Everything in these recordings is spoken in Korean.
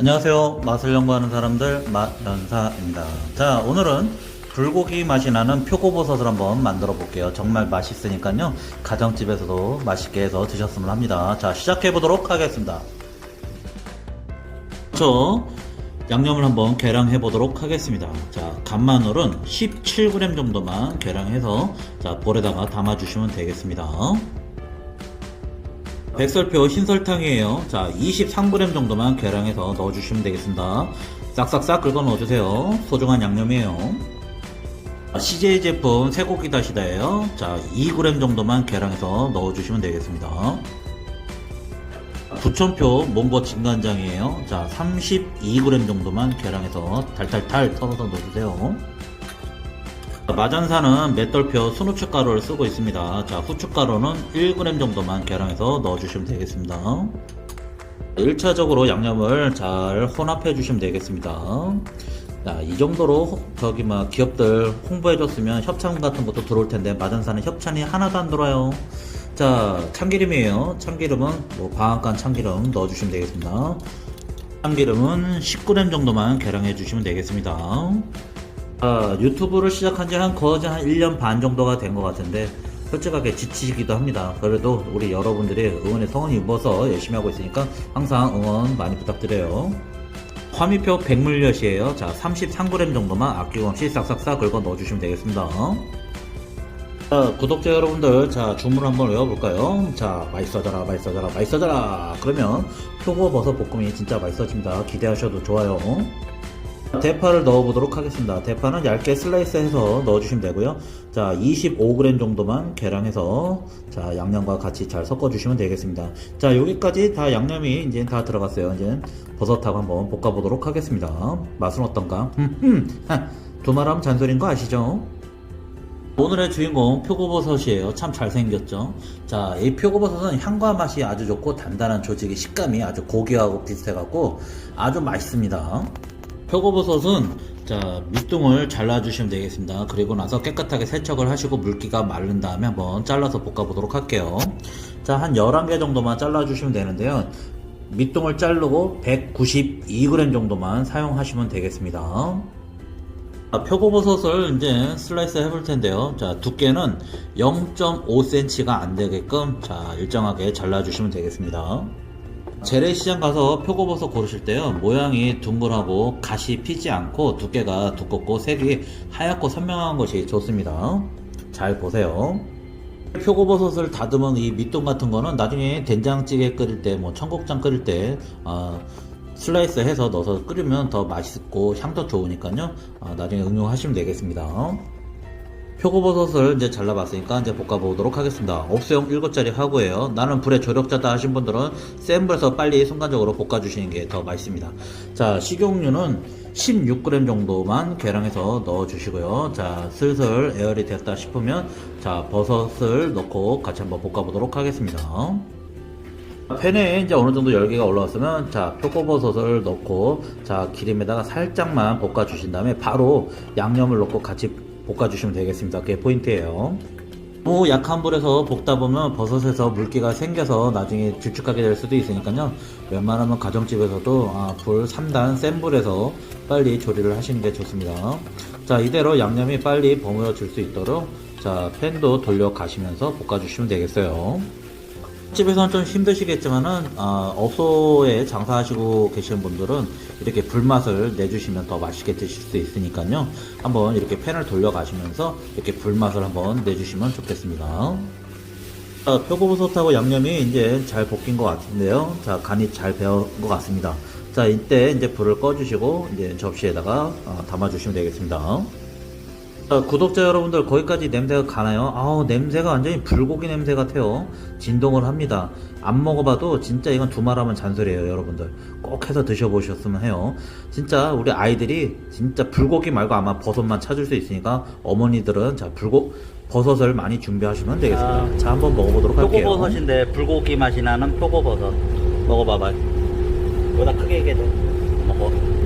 안녕하세요. 맛을 연구하는 사람들 맛연사입니다. 자, 오늘은 불고기 맛이 나는 표고버섯을 한번 만들어 볼게요. 정말 맛있으니까요. 가정집에서도 맛있게 해서 드셨으면 합니다. 자, 시작해 보도록 하겠습니다. 저 양념을 한번 계량해 보도록 하겠습니다. 자, 간마늘은 17g 정도만 계량해서 자, 볼에다가 담아 주시면 되겠습니다. 백설표 흰설탕이에요. 자, 23g 정도만 계량해서 넣어주시면 되겠습니다. 싹싹싹 긁어 넣어주세요. 소중한 양념이에요. 아, CJ 제품 쇠고기 다시다예요. 자, 2g 정도만 계량해서 넣어주시면 되겠습니다. 부천표 몽고 진간장이에요. 자, 32g 정도만 계량해서 달달달 썰어서 넣어주세요. 마전사는 맷돌표 순후추 가루를 쓰고 있습니다. 자, 후춧가루는 1g 정도만 계량해서 넣어주시면 되겠습니다. 1차적으로 양념을 잘 혼합해 주시면 되겠습니다. 자, 이 정도로 호- 저기 막 기업들 홍보해 줬으면 협찬 같은 것도 들어올 텐데 마전사는 협찬이 하나도 안 들어와요. 자, 참기름이에요. 참기름은 뭐 방앗간 참기름 넣어 주시면 되겠습니다. 참기름은 19g 정도만 계량해 주시면 되겠습니다. 아, 유튜브를 시작한 지 한 거의 한 1년 반 정도가 된 것 같은데 솔직하게 지치기도 합니다. 그래도 우리 여러분들의 응원의 성원이 입어서 열심히 하고 있으니까 항상 응원 많이 부탁드려요. 화미표 백물엿이에요. 자, 33g 정도만 아낌없이 싹싹싹 긁어 넣어주시면 되겠습니다. 자, 구독자 여러분들, 자, 주문 한번 외워볼까요? 자, 맛있어져라, 맛있어져라, 맛있어져라! 그러면 표고버섯 볶음이 진짜 맛있어집니다. 기대하셔도 좋아요. 대파를 넣어보도록 하겠습니다. 대파는 얇게 슬라이스해서 넣어주시면 되고요. 자, 25g 정도만 계량해서 자 양념과 같이 잘 섞어주시면 되겠습니다. 자, 여기까지 다 양념이 이제 다 들어갔어요. 이제 버섯하고 한번 볶아보도록 하겠습니다. 맛은 어떤가? 두말하면 잔소리인 거 아시죠? 오늘의 주인공 표고버섯이에요. 참 잘생겼죠? 자, 이 표고버섯은 향과 맛이 아주 좋고 단단한 조직의 식감이 아주 고기하고 비슷해갖고 아주 맛있습니다. 표고버섯은 자 밑둥을 잘라주시면 되겠습니다. 그리고 나서 깨끗하게 세척을 하시고 물기가 마른 다음에 한번 잘라서 볶아보도록 할게요. 자한 11개 정도만 잘라주시면 되는데요. 밑둥을 자르고 192g 정도만 사용하시면 되겠습니다. 자, 표고버섯을 이제 슬라이스 해볼 텐데요. 자, 두께는 0.5cm가 안 되게끔 자, 일정하게 잘라주시면 되겠습니다. 재래시장 가서 표고버섯 고르실 때요 모양이 둥글하고 가시 피지 않고 두께가 두껍고 색이 하얗고 선명한 것이 좋습니다. 잘 보세요. 표고버섯을 다듬은 이 밑동 같은 거는 나중에 된장찌개 끓일 때 뭐 청국장 끓일 때 아, 슬라이스 해서 넣어서 끓이면 더 맛있고 향도 좋으니까요. 아, 나중에 응용하시면 되겠습니다 표고버섯을 이제 잘라봤으니까 이제 볶아보도록 하겠습니다. 옥수용 7짜리 하고요. 나는 불의 조력자다 하신 분들은 센 불에서 빨리 순간적으로 볶아주시는 게 더 맛있습니다. 자, 식용유는 16g 정도만 계량해서 넣어주시고요. 자, 슬슬 에어리 됐다 싶으면 자, 버섯을 넣고 같이 한번 볶아보도록 하겠습니다. 팬에 이제 어느 정도 열기가 올라왔으면 자 표고버섯을 넣고 자 기름에다가 살짝만 볶아 주신 다음에 바로 양념을 넣고 같이 볶아 주시면 되겠습니다. 그게 포인트예요. 너무 약한 불에서 볶다 보면 버섯에서 물기가 생겨서 나중에 질축하게 될 수도 있으니까요. 웬만하면 가정집에서도 아, 불 3단 센 불에서 빨리 조리를 하시는 게 좋습니다. 자 이대로 양념이 빨리 버무려질 수 있도록 자 팬도 돌려 가시면서 볶아 주시면 되겠어요 집에서는 좀 힘드시겠지만은 아, 업소에 장사하시고 계시는 분들은 이렇게 불맛을 내주시면 더 맛있게 드실 수 있으니까요. 한번 이렇게 팬을 돌려가시면서 이렇게 불맛을 한번 내주시면 좋겠습니다. 자, 표고버섯하고 양념이 이제 잘 볶인 것 같은데요. 자, 간이 잘 배운 것 같습니다. 자, 이때 이제 불을 꺼주시고 이제 접시에다가 어, 담아주시면 되겠습니다. 자, 구독자 여러분들 거기까지 냄새가 가나요? 아우 냄새가 완전히 불고기 냄새 같아요. 진동을 합니다. 안 먹어봐도 진짜 이건 두말하면 잔소리예요 여러분들. 꼭 해서 드셔보셨으면 해요. 진짜 우리 아이들이 진짜 불고기 말고 아마 버섯만 찾을 수 있으니까 어머니들은 자 불고 버섯을 많이 준비하시면 되겠습니다. 자 한번 먹어보도록 할게요. 표고버섯인데 불고기 맛이 나는 표고버섯. 먹어봐봐 보다 크게 얘기해줘. 먹어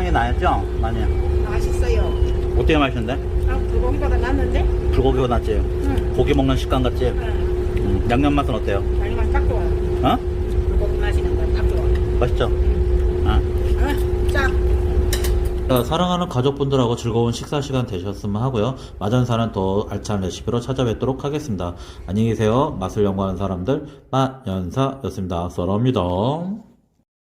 향이 나죠? 많이 맛있어요. 어떻게 맛있는데? 아, 불고기보다 낫는데? 불고기가 낫지? 응. 고기 먹는 식감 같지? 응. 음, 양념 맛은 어때요? 양념 딱 좋아요. 어? 맛있죠? 아, 아, 자, 자, 사랑하는 가족분들하고 즐거운 식사 시간 되셨으면 하고요. 마전사는 더 알찬 레시피로 찾아뵙도록 하겠습니다. 안녕히 계세요. 맛을 연구하는 사람들, 맛연사였습니다. 썰어입니다.